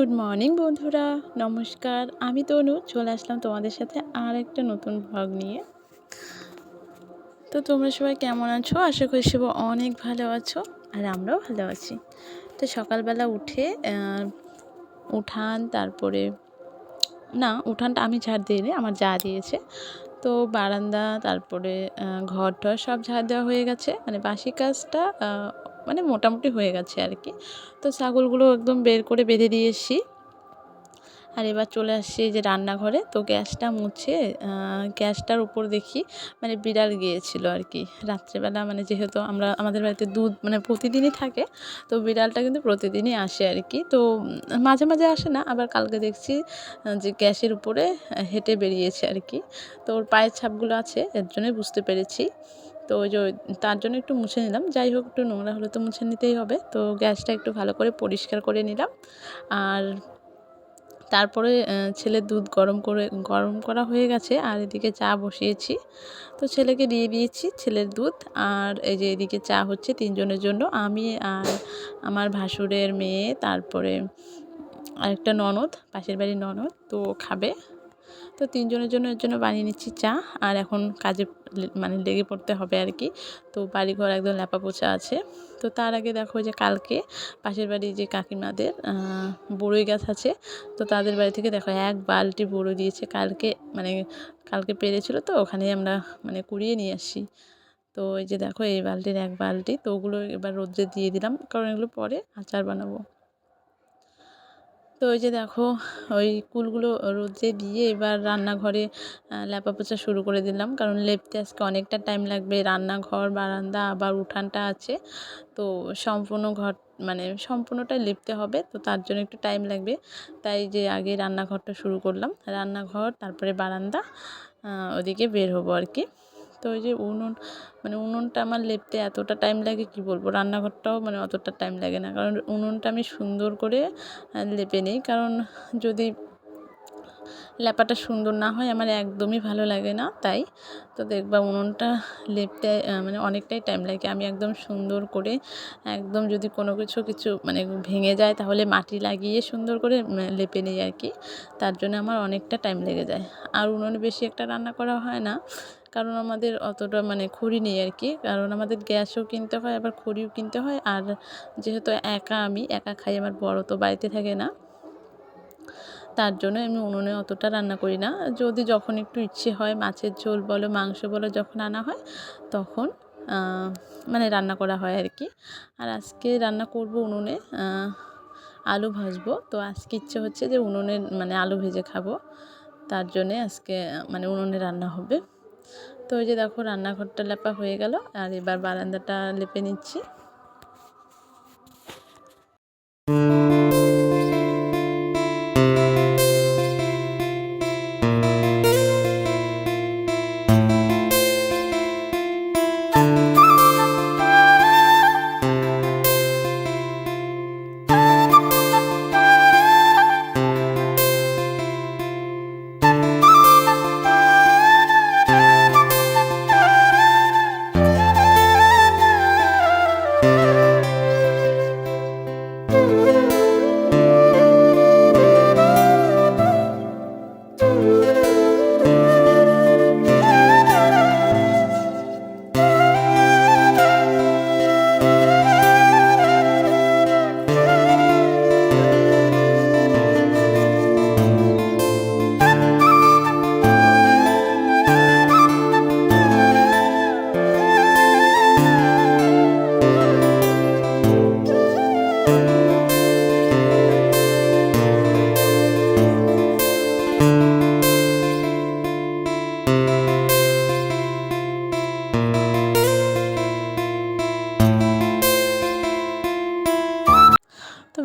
Good morning বন্ধুরা। নমস্কার। আমি তনু। চলে আসলাম তোমাদের সাথে আর একটা নতুন ভ্লগ নিয়ে। তো তোমরা সবাই কেমন আছো? আশা করি সবাই অনেক ভালো আছো, আর আমরাও ভালো আছি। তো সকালবেলা উঠে উঠান, তারপরে, না, উঠানটা আমি ঝাড় দিইনি আমার যা দিয়েছে। তো বারান্দা, তারপরে ঘর টর সব ঝাড় দেওয়া হয়ে গেছে। মানে বাসি কাজটা মানে মোটামুটি হয়ে গেছে আর কি। তো ছাগলগুলো একদম বের করে বেঁধে দিয়ে এসছি আর এবার চলে আসছি যে রান্নাঘরে। তো গ্যাসটা মুছে গ্যাসটার উপর দেখি মানে বিড়াল গিয়েছিল আর কি। রাত্রেবেলা মানে যেহেতু আমরা, আমাদের বাড়িতে দুধ মানে প্রতিদিনই থাকে, তো বিড়ালটা কিন্তু প্রতিদিনই আসে আর কি। তো মাঝে মাঝে আসে না, আবার কালকে দেখছি যে গ্যাসের উপরে হেঁটে বেরিয়েছে আর কি। তো ওর পায়ের ছাপগুলো আছে, এর জন্যই বুঝতে পেরেছি। তো ওই যে তার জন্য একটু মুছে নিলাম। যাই হোক, একটু নোংরা হলে তো মুছে নিতেই হবে। তো গ্যাসটা একটু ভালো করে পরিষ্কার করে নিলাম। আর তারপরে ছেলের দুধ গরম করে, গরম করা হয়ে গেছে। আর এদিকে চা বসিয়েছি। তো ছেলেকে দিয়ে দিয়েছি ছেলের দুধ। আর এই যে এদিকে চা হচ্ছে তিনজনের জন্য। আমি আর আমার ভাসুরের মেয়ে, তারপরে আরেকটা ননদ, পাশের বাড়ির ননদ, তো খাবে। তো তিনজনের জন্য এর জন্য বানিয়ে নিচ্ছি চা। আর এখন কাজে মানে লেগে পড়তে হবে আর কি। তো বাড়িঘর একদম ল্যাপা পোছা আছে। তো তার আগে দেখো যে কালকে পাশের বাড়ি যে কাকিমাদের বড়ই গাছ আছে। তো তাদের বাড়ি থেকে দেখো এক বালটি বড়ো দিয়েছে। কালকে মানে কালকে পেরেছিল তো ওখানেই আমরা মানে কুড়িয়ে নিয়ে আসি। তো এই যে দেখো এই বালতির এক বালতি, তো ওগুলো এবার রোদ্রে দিয়ে দিলাম। কারণ এগুলো পরে আচার বানাবো। তো ওই যে দেখো, ওই কুলগুলো রোদে দিয়ে এবার রান্নাঘরে ল্যাপা পোছা শুরু করে দিলাম। কারণ লেপতে আজকে অনেকটা টাইম লাগবে। রান্নাঘর, বারান্দা, আবার উঠানটা আছে। তো সম্পূর্ণ ঘর মানে সম্পূর্ণটাই লেপতে হবে। তো তার জন্য একটু টাইম লাগবে। তাই যে আগে রান্নাঘরটা শুরু করলাম। রান্নাঘর, তারপরে বারান্দা ওদিকে বের হব আর কি। তো ওই যে উনুন মানে উনুনটা আমার লেপতে এতটা টাইম লাগে, কি বলব? রান্নাঘরটাও মানে অতটা টাইম লাগে না। কারণ উনুনটা আমি সুন্দর করে লেপে নিই। কারণ যদি ল্যাপাটা সুন্দর না হয়, আমার একদমই ভালো লাগে না তাই। তো দেখবা উনুনটা লেপতে মানে অনেকটাই টাইম লাগে। আমি একদম সুন্দর করে, একদম যদি কোনো কিছু কিছু মানে ভেঙে যায়, তাহলে মাটি লাগিয়ে সুন্দর করে লেপে নিই আর কি। তার জন্য আমার অনেকটা টাইম লেগে যায়। আর উনুনে বেশি একটা রান্না করা হয় না, কারণ আমাদের অতটা মানে খড়ি নেই আর কি। কারণ আমাদের গ্যাসও কিনতে হয়, আবার খড়িও কিনতে হয়। আর যেহেতু একা আমি, একা খাই, আমার বড় তো বাড়িতে থাকে না। তার জন্য আমি উনুনে অতটা রান্না করি না। যদি যখন একটু ইচ্ছে হয়, মাছের ঝোল বলো, মাংস বলো, যখন আনা হয়, তখন মানে রান্না করা হয় আর কি আর আজকে রান্না করব উনুনে আলু ভাজবো। তো আজকে ইচ্ছে হচ্ছে যে উনুনে মানে আলু ভেজে খাব। তার জন্যে আজকে মানে উনুনে রান্না হবে। তো ওই যে দেখো, রান্নাঘরটা লেপা হয়ে গেল। আর এবার বারান্দাটা লেপে নিচ্ছি।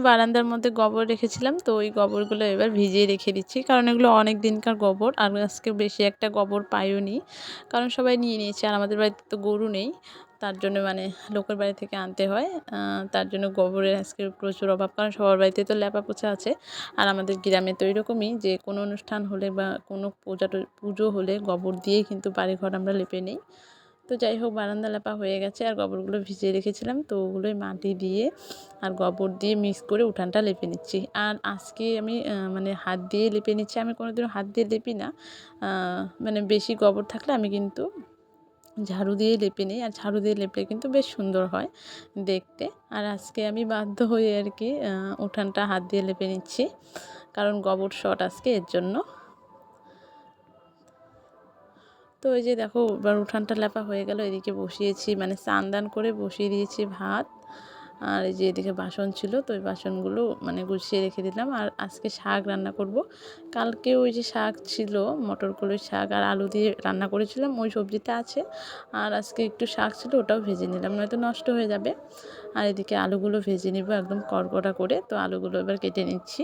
বারান্দার মধ্যে গোবর রেখেছিলাম, তো ওই গোবরগুলো এবার ভিজিয়ে রেখে দিচ্ছি। কারণ এগুলো অনেক দিনকার গোবর, আর আজকে বেশি একটা গোবর পাইও নি। কারণ সবাই নিয়ে নিয়েছে, আর আমাদের বাড়িতে তো গরু নেই, তার জন্য মানে লোকের বাড়ি থেকে আনতে হয়। তার জন্য গোবরের আজকে প্রচুর অভাব, কারণ সবার বাড়িতে তো ল্যাপা পোছা আছে। আর আমাদের গ্রামে তো এরকমই যে, কোনো অনুষ্ঠান হলে বা কোনো পূজা পুজো হলে গোবর দিয়েই কিন্তু বাড়িঘর আমরা লেপে নিই। তো যাই হোক, বারান্দা লাপা হয়ে গেছে আর গোবরগুলো ভিজিয়ে রেখেছিলাম, তো ওগুলোই মাটি দিয়ে আর গোবর দিয়ে মিক্স করে উঠানটা লেপে নিচ্ছি। আর আজকে আমি মানে হাত দিয়ে লেপে নিচ্ছি, আমি কোনোদিনও হাত দিয়ে লেপি না। মানে বেশি গোবর থাকলে আমি কিন্তু ঝাড়ু দিয়ে লেপে নিই, আর ঝাড়ু দিয়ে লেপলে কিন্তু বেশ সুন্দর হয় দেখতে। আর আজকে আমি বাধ্য হয়ে আর কি উঠানটা হাত দিয়ে লেপে নিচ্ছি, কারণ গোবর শট আজকে, এর জন্য। তো ওই যে দেখো, এবার উঠানটা লেপা হয়ে গেল, এদিকে বসিয়েছি মানে স্নান দান করে বসিয়ে দিয়েছি ভাত। আর এই যে এদিকে বাসন ছিল, তো ওই বাসনগুলো মানে গুছিয়ে রেখে দিলাম। আর আজকে শাক রান্না করব। কালকে ওই যে শাক ছিল, মটর কলির শাক আর আলু দিয়ে রান্না করেছিলাম, ওই সবজিটা আছে। আর আজকে একটু শাক ছিল, ওটাও ভেজে নিলাম, নয়তো নষ্ট হয়ে যাবে। আর এদিকে আলুগুলো ভেজে নিব একদম কড়কড়া করে, তো আলুগুলো এবার কেটে নিচ্ছি।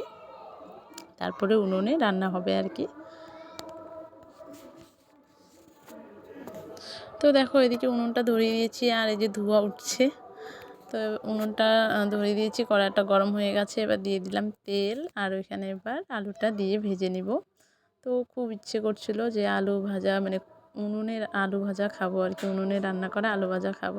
তারপরে উনুনে রান্না হবে আর কি। তো দেখো এদিকে উনুনটা ধরিয়ে দিয়েছি আর এই যে ধোয়া উঠছে। তো উনুনটা ধরিয়ে দিয়েছি কড়াটা গরম হয়ে গেছে, এবার দিয়ে দিলাম তেল আর ওইখানে এবার আলুটা দিয়ে ভেজে নিব। তো খুব ইচ্ছে করছিল যে আলু ভাজা মানে উনুনের আলু ভাজা খাব আর কি উনুনে রান্না করা, আলু ভাজা খাব।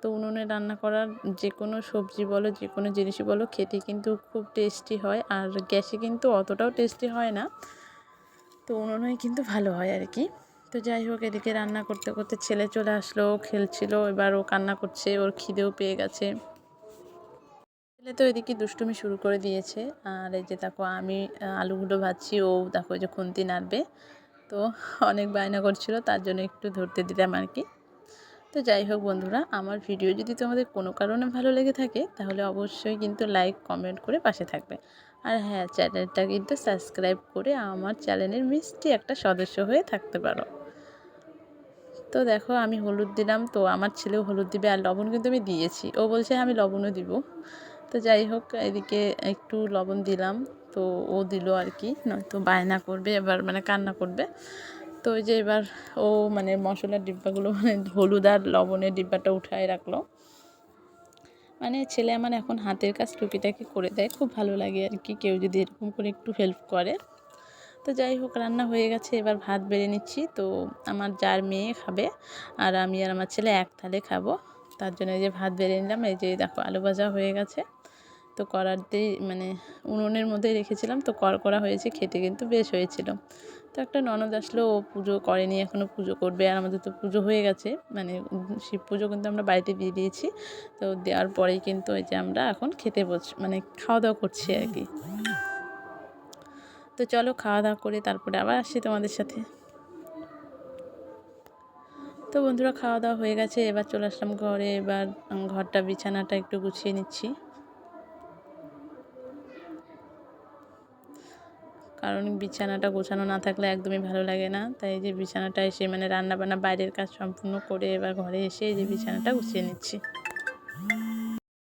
তো উনুনে রান্না করার যে কোনো সবজি বলো, যে কোনো জিনিসই বলো, খেতে কিন্তু খুব টেস্টি হয় আর গ্যাসে কিন্তু অতটাও টেস্টি হয় না। তো উনুনে কিন্তু ভালো হয় আর কি। তো যাই হোক, এদিকে রান্না করতে করতে ছেলে চলে আসলো খেলছিল, এবার ও কান্না করছে, ওর খিদেও পেয়ে গেছে। ছেলে তো এদিকে দুষ্টুমি শুরু করে দিয়েছে, আর এই যে দেখো, আমি আলুগুলো ভাজছি, ও দেখো যে খুন্তি নাড়বে। তো অনেক বায়না করছিল, তার জন্য একটু ধরতে দিলাম আর কি। তো যাই হোক বন্ধুরা, আমার ভিডিও যদি তোমাদের কোনো কারণে ভালো লেগে থাকে, তাহলে অবশ্যই কিন্তু লাইক, কমেন্ট করে পাশে থাকবে। আর হ্যাঁ চ্যানেলটা কিন্তু সাবস্ক্রাইব করে আমার চ্যানেলের মিষ্টি একটা সদস্য হয়ে থাকতে পারো। তো দেখো আমি হলুদ দিলাম, তো আমার ছেলেও হলুদ দিবে আর লবণ কিন্তু আমি দিয়েছি। ও বলছে আমি লবণও দিব। তো যাই হোক, এদিকে একটু লবণ দিলাম, তো ও দিল আর কি, নয়তো বায়না করবে, এবার মানে কান্না করবে। তো ওই যে এবার ও মানে মশলার ডিব্বাগুলো মানে হলুদ আর লবণের ডিব্বাটা উঠায় রাখল। মানে ছেলে আমার এখন হাতের কাজ টুকিটাকি করে দেয়, খুব ভালো লাগে আর কি, কেউ যদি এরকম করে একটু হেল্প করে। তো যাই হোক, রান্না হয়ে গেছে। এবার ভাত বেড়ে নিচ্ছি। তো আমার যার মেয়ে খাবে আর আমি আর আমার ছেলে এক থালে খাব। তার জন্য এই যে ভাত বেড়ে নিলাম। এই যে দেখো, আলু ভাজা হয়ে গেছে। তো করাতেই মানে উনুনের মধ্যেই রেখেছিলাম। তো কর করা হয়েছে, খেতে কিন্তু বেশ হয়েছিল। তো একটা ননদ আসলো, ও পুজো করেনি এখনও পুজো করবে। আর আমাদের তো পুজো হয়ে গেছে। মানে শিব পুজো কিন্তু আমরা বাড়িতে দিয়ে দিয়েছি। তো দেওয়ার পরেই কিন্তু ওই যে আমরা এখন খেতে বস মানে খাওয়া দাওয়া করছি আর কি। তো চলো খাওয়া দাওয়া করে তারপরে আবার আসি তোমাদের সাথে। তো বন্ধুরা খাওয়া দাওয়া হয়ে গেছে, এবার চলে আসলাম ঘরে, এবার ঘরটা, বিছানাটা একটু গুছিয়ে নিচ্ছি। কারণ বিছানাটা গোছানো না থাকলে একদমই ভালো লাগে না। তাই যে বিছানাটা এসে মানে রান্না বান্না বাইরের কাজ সম্পূর্ণ করে এবার ঘরে এসে যে বিছানাটা গুছিয়ে নিচ্ছি।